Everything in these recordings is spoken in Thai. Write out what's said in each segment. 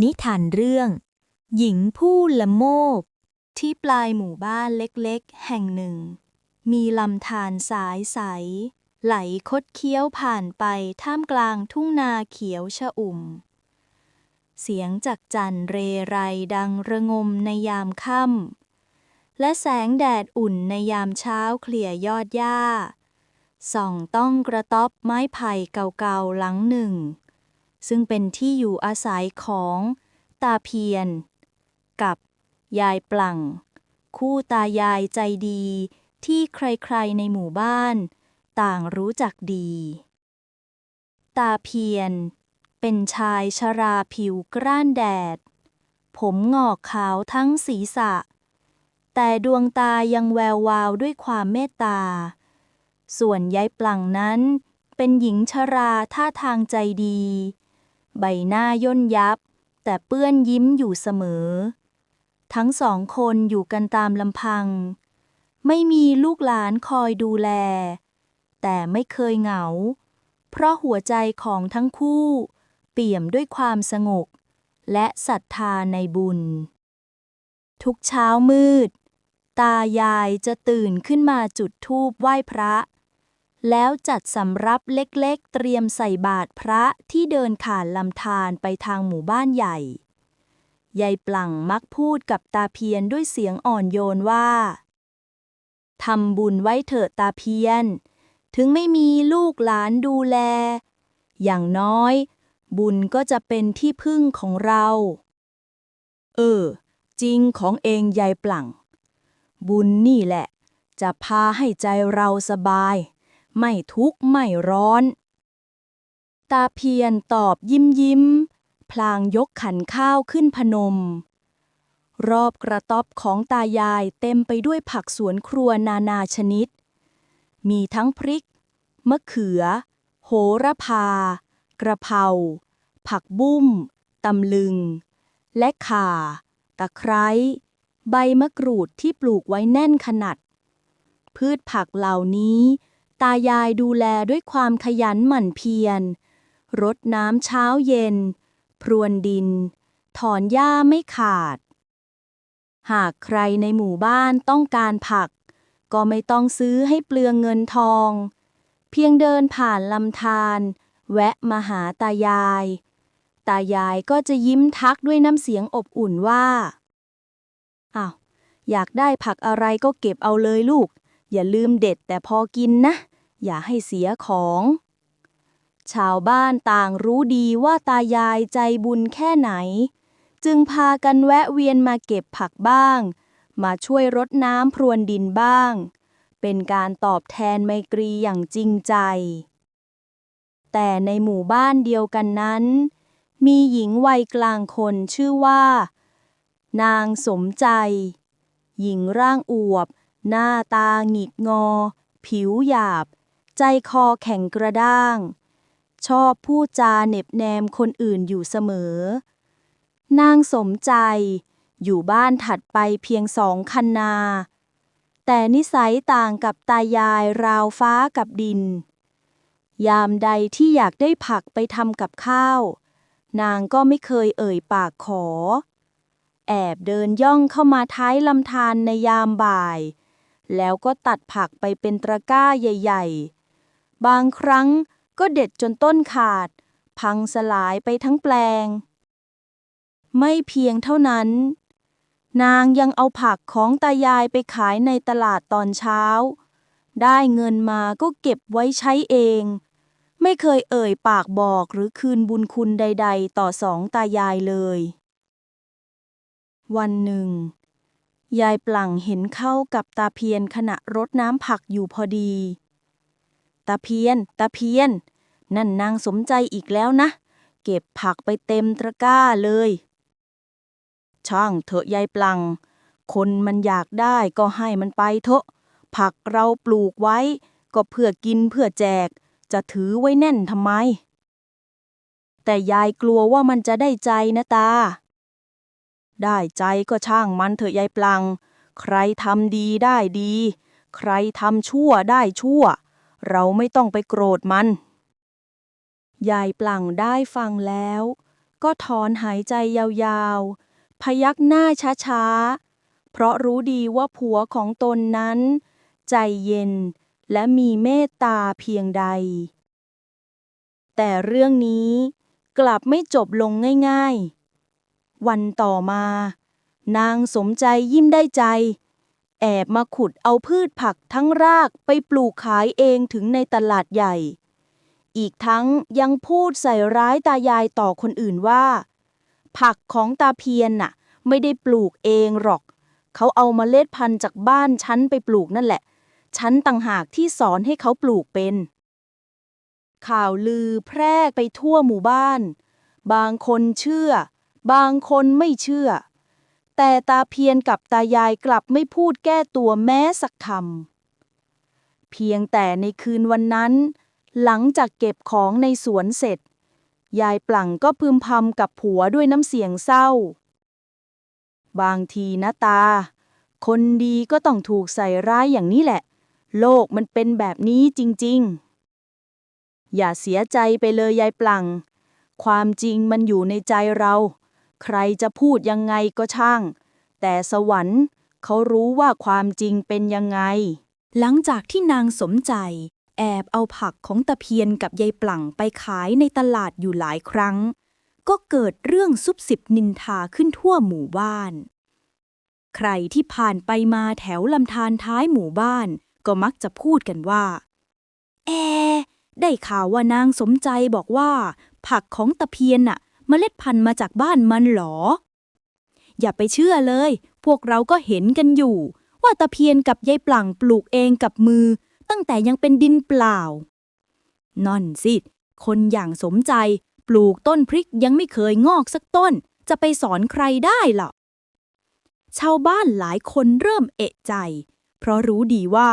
นิทานเรื่อง หญิงผู้ละโมบ ที่ปลายหมู่บ้านเล็กๆ แห่งหนึ่ง มีลำธารสายใส ไหลคดเคี้ยวผ่านไปท่ามกลางทุ่งนาเขียวชอุ่ม เสียงจากจันเรไรดังระงมในยามค่ำและแสงแดดอุ่นในยามเช้าเคลี่ยยอดหญ้าส่องต้องกระต๊อบไม้ไผ่เก่าๆหลังหนึ่ง ซึ่งเป็นที่อยู่อาศัยของตาเพียน กับยายปลั่งคู่ตายายใจดีที่ใครๆในหมู่บ้าน ต่างรู้จักดี ตาเพียน เป็นชายชราผิวกร้านแดด ผมงอกขาวทั้งศีรษะ แต่ดวงตายังแวววาวด้วยความเมตตา ส่วนยายปลั่งนั้นเป็นหญิงชราท่าทางใจดี ใบหน้าย่นยับ แต่เปื้อนยิ้มอยู่เสมอ ทั้งสองคนอยู่กันตามลำพัง ไม่มีลูกหลานคอยดูแล แต่ไม่เคยเหงา เพราะหัวใจของทั้งคู่ เปี่ยมด้วยความสงบและศรัทธาในบุญ ทุกเช้ามืด ตายายจะตื่นขึ้นมาจุดธูปไหว้พระ แล้วจัดสำรับเล็กๆ เตรียมใส่บาตรพระที่เดินผ่านลำธารไปทางหมู่บ้านใหญ่ ยายปลั่งมักพูดกับตาเพียนด้วยเสียงอ่อนโยนว่า ทำบุญไว้เถอะตาเพียน ถึงไม่มีลูกหลานดูแล อย่างน้อย บุญก็จะเป็นที่พึ่งของเรา เออ จริงของเองยายปลั่ง บุญนี่แหละ จะพาให้ใจเราสบาย ไม่ทุกข์ไม่ร้อน ตาเพียนตอบยิ้มยิ้ม พลางยกขันข้าวขึ้นพนม รอบกระต๊อบของตายายเต็มไปด้วยผักสวนครัวนานาชนิด มีทั้งพริก มะเขือ โหระพา กระเพรา ผักบุ้ม ตำลึง และข่า ตะไคร้ ใบมะกรูดที่ปลูกไว้แน่นขนาดพืชผักเหล่านี้ ตายายดูแลด้วยความขยันหมั่นเพียร รดน้ำเช้าเย็น พรวนดิน ถอนหญ้าไม่ขาด หากใครในหมู่บ้านต้องการผัก ก็ไม่ต้องซื้อให้เปลืองเงินทอง เพียงเดินผ่านลำธารแวะมาหาตายาย ตายายก็จะยิ้มทักด้วยน้ำเสียงอบอุ่นว่าอ้าวอยากได้ผักอะไรก็เก็บเอาเลยลูก อย่าลืมเด็ดแต่พอกินนะ อย่าให้เสียของ ชาวบ้านต่างรู้ดีว่าตายายใจบุญแค่ไหน จึงพากันแวะเวียนมาเก็บผักบ้าง มาช่วยรดน้ำพรวนดินบ้าง เป็นการตอบแทนไมตรีอย่างจริงใจ แต่ในหมู่บ้านเดียวกันนั้น มีหญิงวัยกลางคนชื่อว่า นางสมใจ หญิงร่างอวบหน้าตาหงิกงอ ผิวหยาบ ใจคอแข็งกระด้าง ชอบพูดจาเหน็บแนมคนอื่นอยู่เสมอ นางสมใจอยู่บ้านถัดไปเพียงสองคันนา แต่นิสัยต่างกับตายายราวฟ้ากับดิน ยามใดที่อยากได้ผักไปทำกับข้าว นางก็ไม่เคยเอ่ยปากขอ แอบเดินย่องเข้ามาท้ายลำธารในยามบ่าย แล้วก็ตัดผักไปเป็นตะกร้าใหญ่ ๆ บางครั้งก็เด็ดจนต้นขาด พังสลายไปทั้งแปลง ไม่เพียงเท่านั้น นางยังเอาผักของตายายไปขายในตลาดตอนเช้า ได้เงินมาก็เก็บไว้ใช้เอง ไม่เคยเอ่ยปากบอกหรือคืนบุญคุณใด ๆ ต่อสองตายายเลย วันหนึ่ง ยายปลั่งเห็นเข้ากับตาเพียนขณะรดน้ำผักอยู่พอดี ตาเพียน ตาเพียน นั่นนางสมใจอีกแล้วนะ เก็บผักไปเต็มตะกร้าเลย ช่างเถอะยายปลัง คนมันอยากได้ก็ให้มันไปเถอะ ผักเราปลูกไว้ ก็เพื่อกินเพื่อแจก จะถือไว้แน่นทำไม แต่ยายกลัวว่ามันจะได้ใจนะตา ได้ใจก็ช่างมันเถอะยายปลัง ใครทำดีได้ดี ใครทำชั่วได้ชั่ว เราไม่ต้องไปโกรธมัน ยายปลั่งได้ฟังแล้ว ก็ถอนหายใจยาวๆ พยักหน้าช้าๆ เพราะรู้ดีว่าผัวของตนนั้น ใจเย็นและมีเมตตาเพียงใด แต่เรื่องนี้กลับไม่จบลงง่ายๆ วันต่อมา นางสมใจยิ้มได้ใจ แอบมาขุดเอาพืชผักทั้งรากไปปลูกขายเองถึงในตลาดใหญ่ อีกทั้งยังพูดใส่ร้ายตายายต่อคนอื่นว่า ผักของตาเพียนน่ะ ไม่ได้ปลูกเองหรอก เขาเอามาเล็ดพันธุ์จากบ้านฉันไปปลูกนั่นแหละ ฉันต่างหากที่สอนให้เขาปลูกเป็น ข่าวลือแพร่ไปทั่วหมู่บ้าน บางคนเชื่อ บางคนไม่เชื่อ แต่ตาเพียนกับตายายกลับไม่พูดแก้ตัวแม้สักคำ เพียงแต่ในคืนวันนั้น หลังจากเก็บของในสวนเสร็จ ยายปลั่งก็พึมพำกับผัวด้วยน้ำเสียงเศร้า บางทีนะตา คนดีก็ต้องถูกใส่ร้ายอย่างนี้แหละ โลกมันเป็นแบบนี้จริง ๆ อย่าเสียใจไปเลยยายปลังความจริงมันอยู่ในใจเรา ใครจะพูดยังไงก็ช่าง แต่สวรรค์เขารู้ว่าความจริงเป็นยังไง หลังจากที่นางสมใจ แอบเอาผักของตะเพียนกับยายปลั่งไปขายในตลาดอยู่หลายครั้ง ก็เกิดเรื่องซุบสิบนินทาขึ้นทั่วหมู่บ้าน ใครที่ผ่านไปมาแถวลำธารท้ายหมู่บ้าน ก็มักจะพูดกันว่า แอ ได้ข่าวว่านางสมใจบอกว่า ผักของตะเพียนน่ะ เมล็ดพันธุ์มาจากบ้านมันหรอ อย่าไปเชื่อเลย พวกเราก็เห็นกันอยู่ ว่าตะเพียนกับยายปลั่งปลูกเองกับมือ ตั้งแต่ยังเป็นดินเปล่า นั่นสิ คนอย่างสมใจปลูกต้นพริกยังไม่เคยงอกสักต้น จะไปสอนใครได้หรอชาวบ้านหลายคนเริ่มเอะใจ เพราะรู้ดีว่า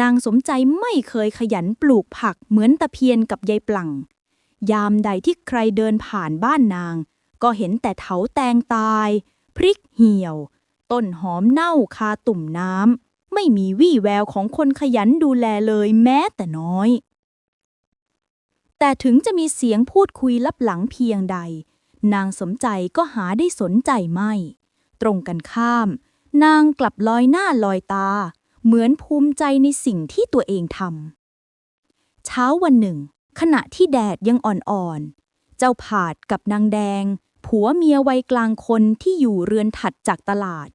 นางสมใจไม่เคยขยันปลูกผักเหมือนตะเพียนกับยายปลั่ง ยามใดที่ใครเดินผ่านบ้านนาง ก็เห็นแต่เถาแตงตาย พริกเหี่ยว ต้นหอมเน่าคาตุ่มน้ำ ไม่มีวี่แววของคนขยันดูแลเลยแม้แต่น้อย แต่ถึงจะมีเสียงพูดคุยลับหลังเพียงใด นางสมใจก็หาได้สนใจไม่ ตรงกันข้าม นางกลับลอยหน้าลอยตา เหมือนภูมิใจในสิ่งที่ตัวเองทำเช้าวันหนึ่ง ขณะที่แดดยังอ่อนๆ เจ้าผาดกับนางแดง ผัวเมียวัยกลางคนที่อยู่เรือนถัดจากตลาด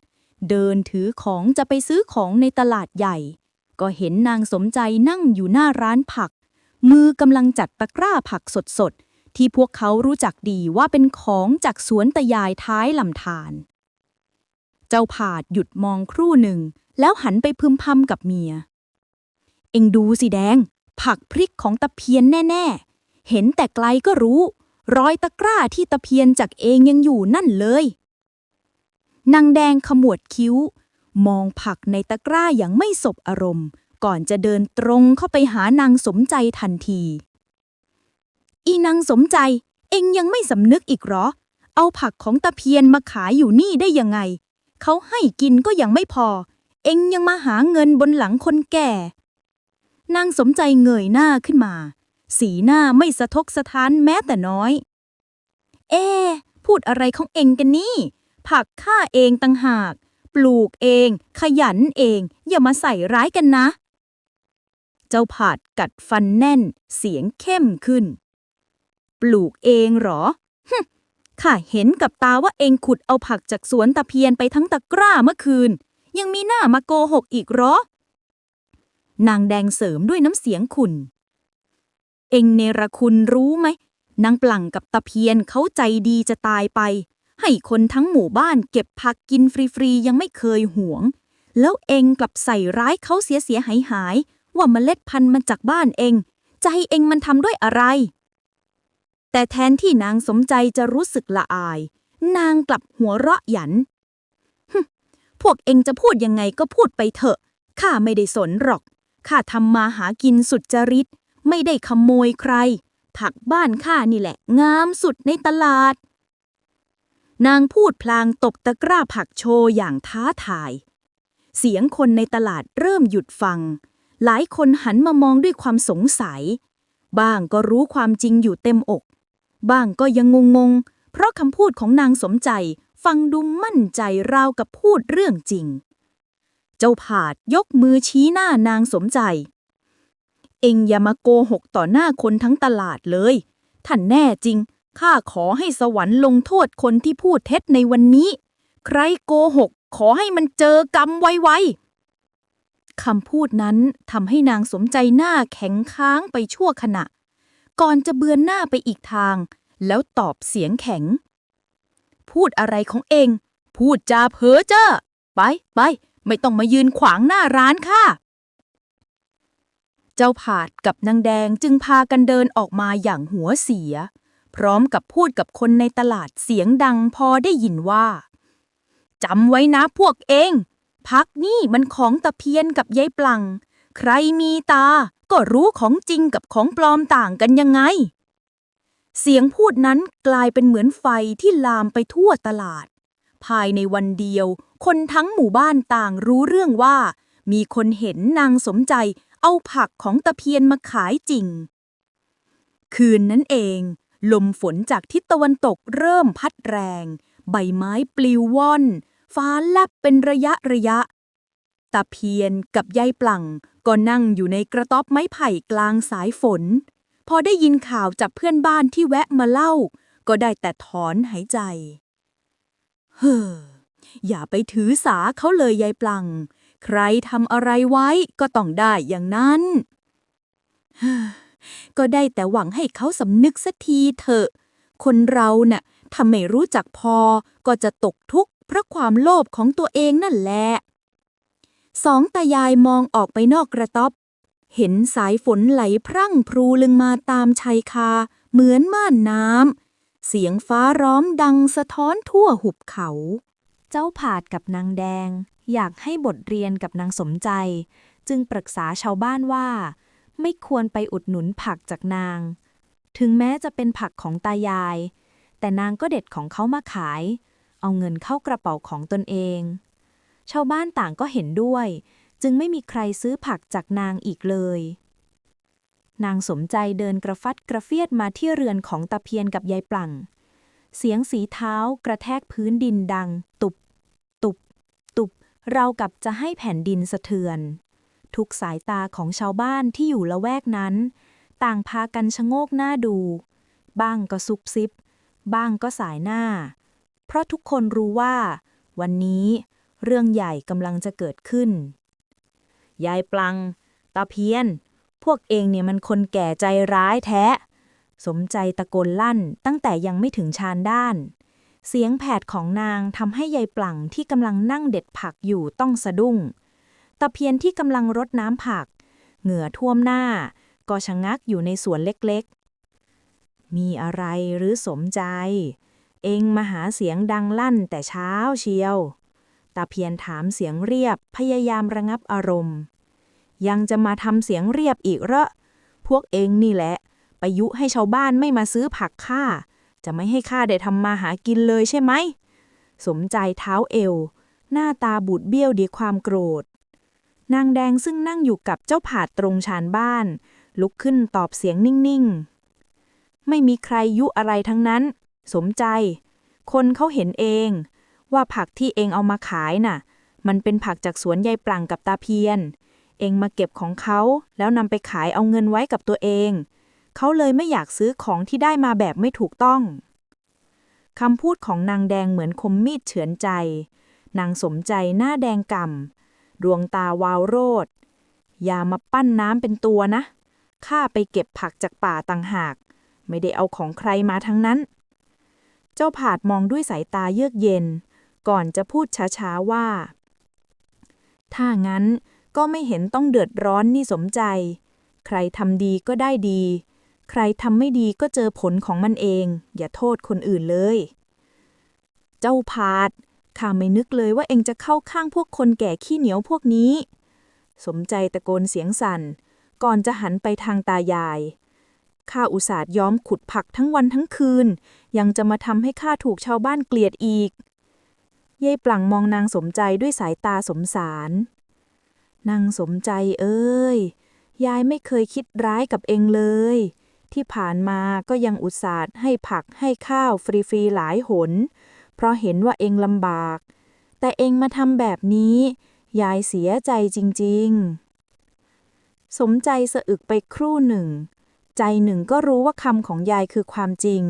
เดินถือของจะไปซื้อของในตลาดใหญ่ ก็เห็นนางสมใจนั่งอยู่หน้าร้านผัก มือกำลังจัดตะกร้าผักสดๆ ที่พวกเขารู้จักดีว่าเป็นของจากสวนตะยายท้ายลำธารเจ้าผาดหยุดมองครู่หนึ่ง แล้วหันไปพึมพำกับเมีย เอ็งดูสิแดง ผักพริกของตะเพียนแน่ ๆ เห็นแต่ไกลก็รู้ รอยตะกร้าที่ตะเพียนจากเองยังอยู่นั่นเลย นางแดงขมวดคิ้ว มองผักในตะกร้าอย่างไม่สบอารมณ์ ก่อนจะเดินตรงเข้าไปหานางสมใจทันที อีนางสมใจเอ็งยังไม่สำนึกอีกหรอ เอาผักของตะเพียนมาขายอยู่นี่ได้ยังไง เขาให้กินก็ยังไม่พอ เอ็งยังมาหาเงินบนหลังคนแก่ นางสมใจเงยหน้าขึ้นมา สีหน้าไม่สะทกสะท้านแม้แต่น้อย เอ๊พูดอะไรของเองกันนี่ ผักข้าเองตั้งหาก ปลูกเอง ขยันเอง อย่ามาใส่ร้ายกันนะ เจ้าผาดกัดฟันแน่น เสียงเข้มขึ้น ปลูกเองเหรอฮึข้าเห็นกับตาว่าเองขุดเอาผักจากสวนตะเพียนไปทั้งตะกร้าเมื่อคืน ยังมีหน้ามาโกหกอีกหรอ นางแดงเสริมด้วยน้ำเสียงขุนเองเนรคุณรู้ไหม นางปลั่งกับตะเพียนเขาใจดีจะตายไป ให้คนทั้งหมู่บ้านเก็บผักกินฟรีๆ ยังไม่เคยหวง แล้วเองกลับใส่ร้ายเขาเสียเสียหายหายว่าเมล็ดพันธุ์มาจากบ้านเอง ใจเองมันทำด้วยอะไร แต่แทนที่นางสมใจจะรู้สึกละอาย นางกลับหัวเราะหยันฮึพวกเองจะพูดยังไงก็พูดไปเถอะ ข้าไม่ได้สนหรอก ข้าทำมาหากินสุดจริต ไม่ได้ขโมยใคร ผักบ้านข้านี่แหละ งามสุดในตลาด นางพูดพลางตบตะกร้าผักโชว์อย่างท้าทาย เสียงคนในตลาดเริ่มหยุดฟัง หลายคนหันมามองด้วยความสงสัย บ้างก็รู้ความจริงอยู่เต็มอก บ้างก็ยังงงงๆเพราะคำพูดของนางสมใจฟังดูมั่นใจราวกับพูดเรื่องจริง เจ้าผาดยกมือชี้หน้านางสมใจ เอ็งอย่ามาโกหกต่อหน้าคนทั้งตลาดเลย ท่านแน่จริง ข้าขอให้สวรรค์ลงโทษคนที่พูดเท็จในวันนี้ ใครโกหก ขอให้มันเจอกรรมไวๆคำพูดนั้นทำให้นางสมใจหน้าแข็งค้างไปชั่วขณะ ก่อนจะเบือนหน้าไปอีกทาง แล้วตอบเสียงแข็ง พูดอะไรของเอง พูดจาเพ้อเจ้อไปไป ไม่ต้องมายืนขวางหน้าร้านค่ะ เจ้าผาดกับนางแดงจึงพากันเดินออกมาอย่างหัวเสีย พร้อมกับพูดกับคนในตลาดเสียงดังพอได้ยินว่าจำไว้นะพวกเอง พักนี่มันของตะเพียนกับยายปลัง ใครมีตาก็รู้ของจริงกับของปลอมต่างกันยังไง เสียงพูดนั้นกลายเป็นเหมือนไฟที่ลามไปทั่วตลาด ภายในวันเดียว คนทั้งหมู่บ้านต่างรู้เรื่องว่า มีคนเห็นนางสมใจเอาผักของตะเพียนมาขายจริง คืนนั้นเอง ลมฝนจากทิศตะวันตกเริ่มพัดแรง ใบไม้ปลิวว่อน ฟ้าแลบเป็นระยะระยะตาเพียนกับยายปลังก็นั่งอยู่ในกระต๊อบไม้ไผ่กลางสายฝน พอได้ยินข่าวจากเพื่อนบ้านที่แวะมาเล่า ก็ได้แต่ถอนหายใจ เฮ้อ อย่าไปถือสาเขาเลยยายปลัง ใครทำอะไรไว้ก็ต้องได้อย่างนั้นเฮ้อก็ได้แต่หวังให้เขาสำนึกสักทีเถอะ คนเราน่ะถ้าไม่รู้จักพอก็จะตกทุกข์เพราะความโลภของตัวเองนั่นแหละสองตายายมองออกไปนอกกระต๊อบ เห็นสายฝนไหลพรั่งพรูลึงมาตามชายคา เหมือนม่านน้ำ เสียงฟ้าร้องดังสะท้อนทั่วหุบเขา เจ้าผาดกับนางแดง อยากให้บทเรียนกับนางสมใจ จึงปรึกษาชาวบ้านว่า ไม่ควรไปอุดหนุนผักจากนาง ถึงแม้จะเป็นผักของตายาย แต่นางก็เด็ดของเขามาขาย เอาเงินเข้ากระเป๋าของตนเอง ชาวบ้านต่างก็เห็นด้วย จึงไม่มีใครซื้อผักจากนางอีกเลย นางสมใจเดินกระฟัดกระเฟียดมาที่เรือนของตาเพียนกับยายปลัง เสียงสีเท้ากระแทกพื้นดินดัง ตุบ ตุบ ตุบ เรากับจะให้แผ่นดินสะเทือน ทุกสายตาของชาวบ้านที่อยู่ละแวกนั้น ต่างพากันชะโงกหน้าดู บ้างก็ซุบซิบ บ้างก็สายหน้า เพราะทุกคนรู้ว่า วันนี้เรื่องใหญ่กำลังจะเกิดขึ้น ยายปลัง ตาเพียน พวกเองเนี่ยมันคนแก่ใจร้ายแท้ สมใจตะโกนลั่นตั้งแต่ยังไม่ถึงชานด้าน เสียงแผดของนางทำให้ยายปลังที่กำลังนั่งเด็ดผักอยู่ต้องสะดุ้ง ตะเพียนที่กำลังรดน้ำผัก เหงื่อท่วมหน้า ก็ชะงักอยู่ในสวนเล็กๆ มีอะไรหรือสมใจ เองมาหาเสียงดังลั่นแต่เช้าเชียวตาเพียนถามเสียงเรียบพยายามระงับอารมณ์ ยังจะมาทำเสียงเรียบอีกเหรอพวกเองนี่แหละไปยุให้ชาวบ้านไม่มาซื้อผักข้าจะไม่ให้ข้าได้ทำมาหากินเลยใช่ไหม สมใจเท้าเอว หน้าตาบูดเบี้ยวด้วยความโกรธ นางแดงซึ่งนั่งอยู่กับเจ้าผาดตรงชานบ้าน ลุกขึ้นตอบเสียงนิ่งๆ ไม่มีใครยุอะไรทั้งนั้น สมใจ คนเขาเห็นเอง ว่าผักที่เองเอามาขายน่ะ มันเป็นผักจากสวนยายปลังกับตาเพียน เองมาเก็บของเขา แล้วนำไปขายเอาเงินไว้กับตัวเอง เขาเลยไม่อยากซื้อของที่ได้มาแบบไม่ถูกต้องคำพูดของนางแดงเหมือนคมมีดเฉือนใจ นางสมใจหน้าแดงก่ำดวงตาวาวโรดอย่ามาปั้นน้ำเป็นตัวนะ ข้าไปเก็บผักจากป่าต่างหาก ไม่ได้เอาของใครมาทั้งนั้น เจ้าผาดมองด้วยสายตาเยือกเย็น ก่อนจะพูดช้าๆว่า ถ้างั้น ก็ไม่เห็นต้องเดือดร้อนนี่สมใจ ใครทำดีก็ได้ดี ใครทำไม่ดีก็เจอผลของมันเอง อย่าโทษคนอื่นเลย เจ้าพาดข้าไม่นึกเลยว่าเองจะเข้าข้างพวกคนแก่ขี้เหนียวพวกนี้ สมใจตะโกนเสียงสั่น ก่อนจะหันไปทางตายาย ข้าอุตส่าห์ย้อมขุดผักทั้งวันทั้งคืน ยังจะมาทำให้ข้าถูกชาวบ้านเกลียดอีก เยายปลังมองนางสมใจด้วยสายตาสมสาร นางสมใจเอ้ย ยายไม่เคยคิดร้ายกับเองเลย ที่ผ่านมาก็ยังอุตส่าห์ให้ผักให้ข้าวฟรีๆหลายหน เพราะเห็นว่าเองลำบาก แต่เองมาทำแบบนี้ ยายเสียใจจริง ๆ สมใจสะอึกไปครู่หนึ่ง ใจหนึ่งก็รู้ว่าคำของยายคือความจริง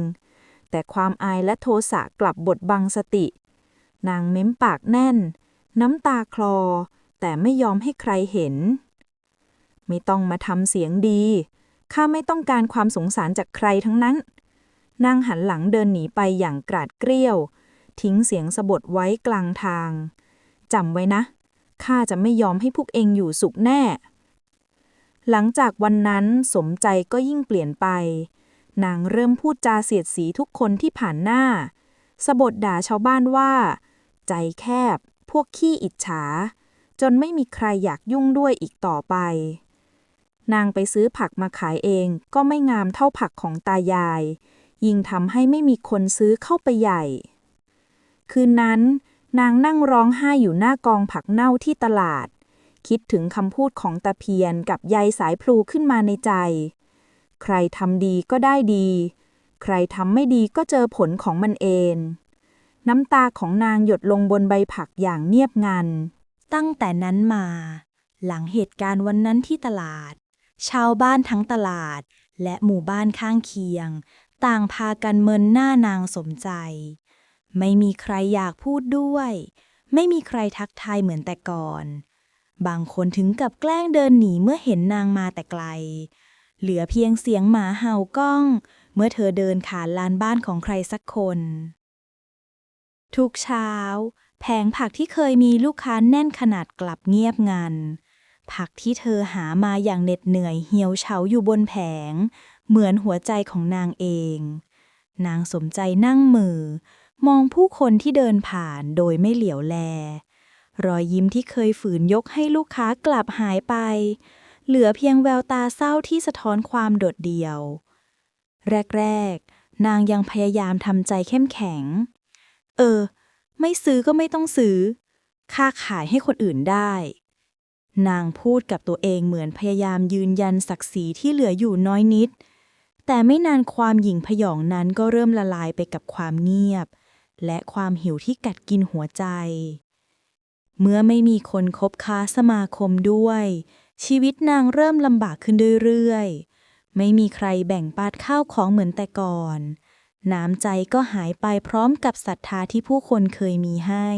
แต่ความอายและโทสะกลับบดบังสติ นางเม้มปากแน่น น้ำตาคลอ แต่ไม่ยอมให้ใครเห็น ไม่ต้องมาทำเสียงดี ข้าไม่ต้องการความสงสารจากใครทั้งนั้น นางหันหลังเดินหนีไปอย่างกราดเกรี้ยว ทิ้งเสียงสะบดไว้กลางทาง จำไว้นะ ข้าจะไม่ยอมให้พวกเองอยู่สุขแน่ หลังจากวันนั้นสมใจก็ยิ่งเปลี่ยนไป นางเริ่มพูดจาเสียดสีทุกคนที่ผ่านหน้า สะบดด่าชาวบ้านว่า ใจแคบ พวกขี้อิจฉา จนไม่มีใครอยากยุ่งด้วยอีกต่อไป นางไปซื้อผักมาขายเองก็ไม่งามเท่าผักของตายาย ยิ่งทำให้ไม่มีคนซื้อเข้าไปใหญ่ คืนนั้น นางนั่งร้องไห้อยู่หน้ากองผักเน่าที่ตลาด คิดถึงคำพูดของตาเพียนกับยายสายพลูขึ้นมาในใจ ใครทำดีก็ได้ดี ใครทำไม่ดีก็เจอผลของมันเองน้ำตาของนางหยดลงบนใบผักอย่างเงียบงัน ตั้งแต่นั้นมา หลังเหตุการณ์วันนั้นที่ตลาด ชาวบ้านทั้งตลาด และหมู่บ้านข้างเคียง ต่างพากันเมินหน้านางสมใจ ไม่มีใครอยากพูดด้วย ไม่มีใครทักทายเหมือนแต่ก่อน บางคนถึงกับแกล้งเดินหนีเมื่อเห็นนางมาแต่ไกล เหลือเพียงเสียงหมาเห่าก้อง เมื่อเธอเดินผ่านลานบ้านของใครสักคน ทุกเช้า แผงผักที่เคยมีลูกค้าแน่นขนาดกลับเงียบงัน ผักที่เธอหามาอย่างเหน็ดเหนื่อยเหี่ยวเฉาอยู่บนแผง เหมือนหัวใจของนางเอง นางสมใจนั่งมือ มองผู้คนที่เดินผ่านโดยไม่เหลียวแล รอยยิ้มที่เคยฝืนยกให้ลูกค้ากลับหายไป เหลือเพียงแววตาเศร้าที่สะท้อนความโดดเดี่ยว แรก ๆ นางยังพยายามทำใจเข้มแข็ง เออ ไม่ซื้อก็ไม่ต้องซื้อ ค่าขายให้คนอื่นได้ นางพูดกับตัวเองเหมือนพยายามยืนยันศักดิ์ศรีที่เหลืออยู่น้อยนิด แต่ไม่นานความหยิ่งพยองนั้นก็เริ่มละลายไปกับความเงียบ และความหิวที่กัดกินหัวใจ เมื่อไม่มีคนคบค้าสมาคมด้วย ชีวิตนางเริ่มลำบากขึ้นเรื่อยๆ ไม่มีใครแบ่งปันข้าวของเหมือนแต่ก่อน น้ำใจก็หายไปพร้อมกับศรัทธาที่ผู้คนเคยมีให้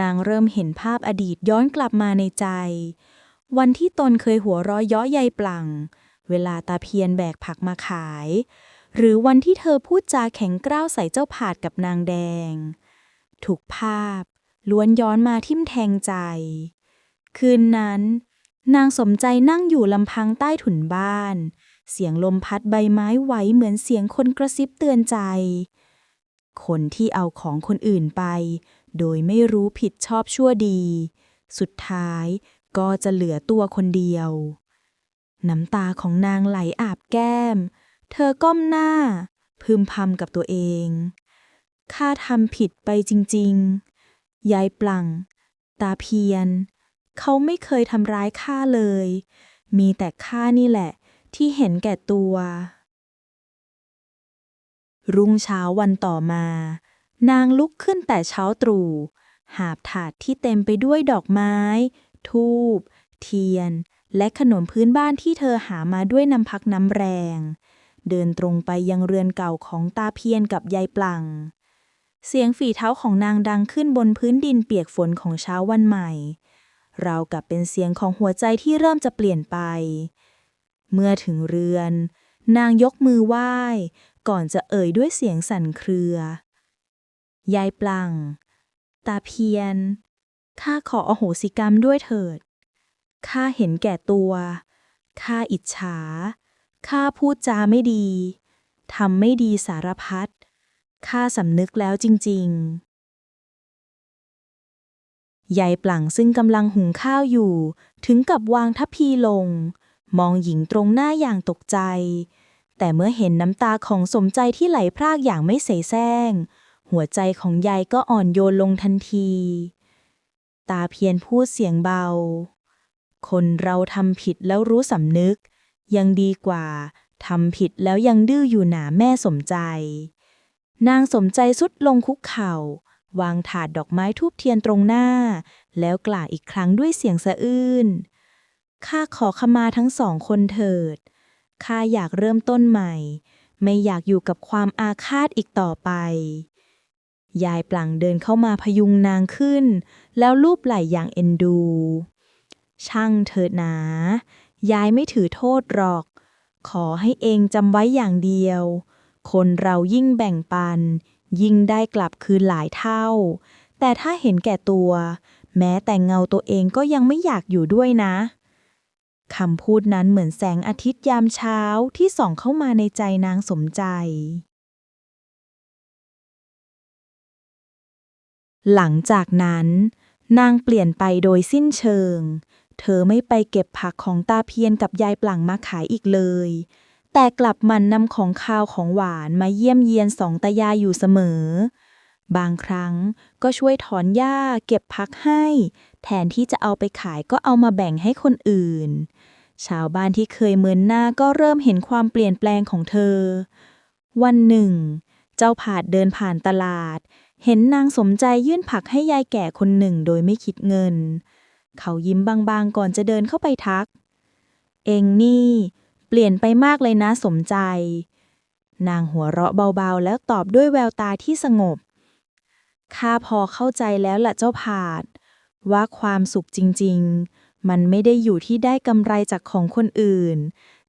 นางเริ่มเห็นภาพอดีตย้อนกลับมาในใจ วันที่ตนเคยหัวร้อยย้อใยปลัง เวลาตาเพียนแบกผักมาขาย หรือวันที่เธอพูดจาแข็งกร้าวใส่เจ้าผาดกับนางแดง ถูกภาพล้วนย้อนมาทิ่มแทงใจ คืนนั้น นางสมใจนั่งอยู่ลำพังใต้ถุนบ้าน เสียงลมพัดใบไม้ไหวเหมือนเสียงคนกระซิบเตือนใจ คนที่เอาของคนอื่นไป โดยไม่รู้ผิดชอบชั่วดี สุดท้ายก็จะเหลือตัวคนเดียว น้ำตาของนางไหลอาบแก้ม เธอก้มหน้า พึมพำกับตัวเอง ข้าทำผิดไปจริง ๆ ยายปลัง ตาเพียน เขาไม่เคยทำร้ายข้าเลย มีแต่ข้านี่แหละ ที่เห็นแก่ตัว รุ่งเช้าวันต่อมา นางลุกขึ้นแต่เช้าตรู่ หาบถาดที่เต็มไปด้วยดอกไม้ ทูบ เทียน และขนมพื้นบ้านที่เธอหามาด้วยน้ำพักน้ำแรง เดินตรงไปยังเรือนเก่าของตาเพียนกับยายปลัง เสียงฝีเท้าของนางดังขึ้นบนพื้นดินเปียกฝนของเช้าวันใหม่ เรากับเป็นเสียงของหัวใจที่เริ่มจะเปลี่ยนไป เมื่อถึงเรือน นางยกมือไหว้ ก่อนจะเอ่ยด้วยเสียงสั่นเครือ ยายปลัง ตาเพียน ข้าขออโหสิกรรมด้วยเถิด ข้าเห็นแก่ตัว ข้าอิจฉา ข้าพูดจาไม่ดี ทำไม่ดีสารพัด ข้าสำนึกแล้วจริง ๆยายปลังซึ่งกำลังหุงข้าวอยู่ ถึงกับวางทัพพีลง มองหญิงตรงหน้าอย่างตกใจ แต่เมื่อเห็นน้ำตาของสมใจที่ไหลพรากอย่างไม่เสแสร้ง หัวใจของยายก็อ่อนโยนลงทันที ตาเพียนพูดเสียงเบา คนเราทำผิดแล้วรู้สำนึก ยังดีกว่าทำผิดแล้วยังดื้ออยู่หนาแม่สมใจ นางสมใจสุดลงคุกเข่า วางถาดดอกไม้ทูบเทียนตรงหน้า แล้วกล่าวอีกครั้งด้วยเสียงสะอื้น ข้าขอขมาทั้งสองคนเถิด ข้าอยากเริ่มต้นใหม่ ไม่อยากอยู่กับความอาฆาตอีกต่อไป ยายปลังเดินเข้ามาพยุงนางขึ้น แล้วลูบไหล่อย่างเอ็นดู ช่างเถิดนายายไม่ถือโทษหรอก ขอให้เองจำไว้อย่างเดียว คนเรายิ่งแบ่งปัน ยิ่งได้กลับคืนหลายเท่า แต่ถ้าเห็นแก่ตัว แม้แต่เงาตัวเองก็ยังไม่อยากอยู่ด้วยนะ คำพูดนั้นเหมือนแสงอาทิตย์ยามเช้าที่ส่องเข้ามาในใจนางสมใจ หลังจากนั้น นางเปลี่ยนไปโดยสิ้นเชิง เธอไม่ไปเก็บผักของตาเพียนกับยายปลังมาขายอีกเลย แต่กลับมันนำของคาวของหวานมาเยี่ยมเยียนสองตายายอยู่เสมอ บางครั้งก็ช่วยถอนหญ้าเก็บผักให้ แทนที่จะเอาไปขายก็เอามาแบ่งให้คนอื่น ชาวบ้านที่เคยเมินหน้าก็เริ่มเห็นความเปลี่ยนแปลงของเธอ วันหนึ่ง เจ้าผาดเดินผ่านตลาด เห็นนางสมใจยื่นผักให้ยายแก่คนหนึ่งโดยไม่คิดเงิน เขายิ้มบางๆก่อนจะเดินเข้าไปทัก เองนี่ เปลี่ยนไปมากเลยนะสมใจ นางหัวเราะเบาๆ แล้วตอบด้วยแววตาที่สงบ ข้าพอเข้าใจแล้วล่ะเจ้าผาดว่าความสุขจริง ๆ มันไม่ได้อยู่ที่ได้กำไรจากของคนอื่น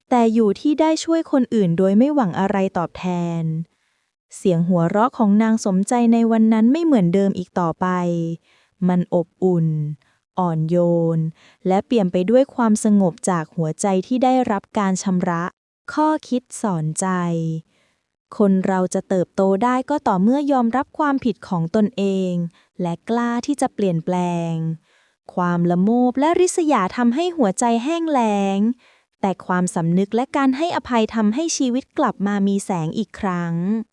แต่อยู่ที่ได้ช่วยคนอื่นโดยไม่หวังอะไรตอบแทน เสียงหัวเราะของนางสมใจในวันนั้นไม่เหมือนเดิมอีกต่อไป มันอบอุ่น อ่อนโยน และเปลี่ยนไปด้วยความสงบจากหัวใจที่ได้รับการชำระ ข้อคิดสอนใจ คนเราจะเติบโตได้ก็ต่อเมื่อยอมรับความผิดของตนเอง และกล้าที่จะเปลี่ยนแปลง ความละโมบและริษยาทำให้หัวใจแห้งแล้ง แต่ความสำนึกและการให้อภัยทำให้ชีวิตกลับมามีแสงอีกครั้ง